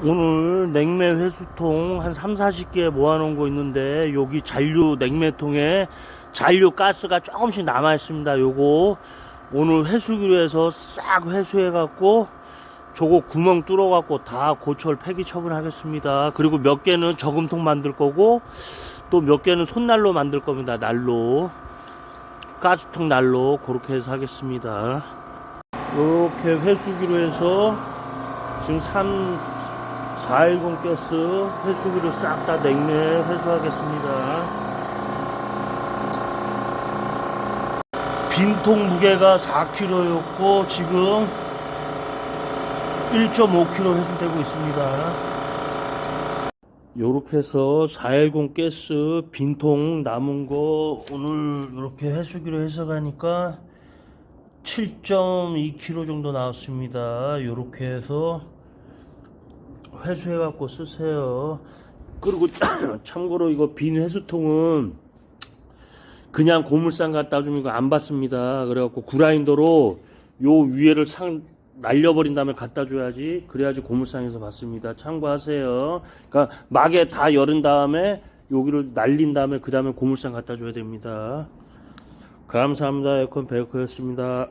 오늘 냉매 회수통 한 3, 40개 모아놓은 거 있는데 여기 잔류 냉매통에 잔류 가스가 조금씩 남아 있습니다. 요거 오늘 회수기로 해서 싹 회수해 갖고 저거 구멍 뚫어 갖고 다 고철 폐기 처분하겠습니다. 그리고 몇 개는 저금통 만들 거고 또 몇 개는 손난로 만들 겁니다. 난로 가스통 난로 그렇게 해서 하겠습니다. 이렇게 회수기로 해서 지금 3 410 가스 회수기로 싹 다 냉매 회수하겠습니다. 빈통 무게가 4kg였고 지금 1.5kg 회수되고 있습니다. 요렇게 해서 410 가스 빈통 남은 거 오늘 이렇게 회수기로 해서 가니까 7.2kg 정도 나왔습니다. 요렇게 해서 회수해 갖고 쓰세요. 그리고 참고로 이거 빈 회수통은 그냥 고물상 갖다 주면 이거 안 받습니다. 그래갖고 구라인더로 요 위에를 상 날려버린 다음에 갖다 줘야지 그래야지 고물상에서 받습니다. 참고하세요. 그러니까 막에 다 열은 다음에 여기를 날린 다음에 그 다음에 고물상 갖다 줘야 됩니다. 감사합니다. 에어컨 베이커였습니다.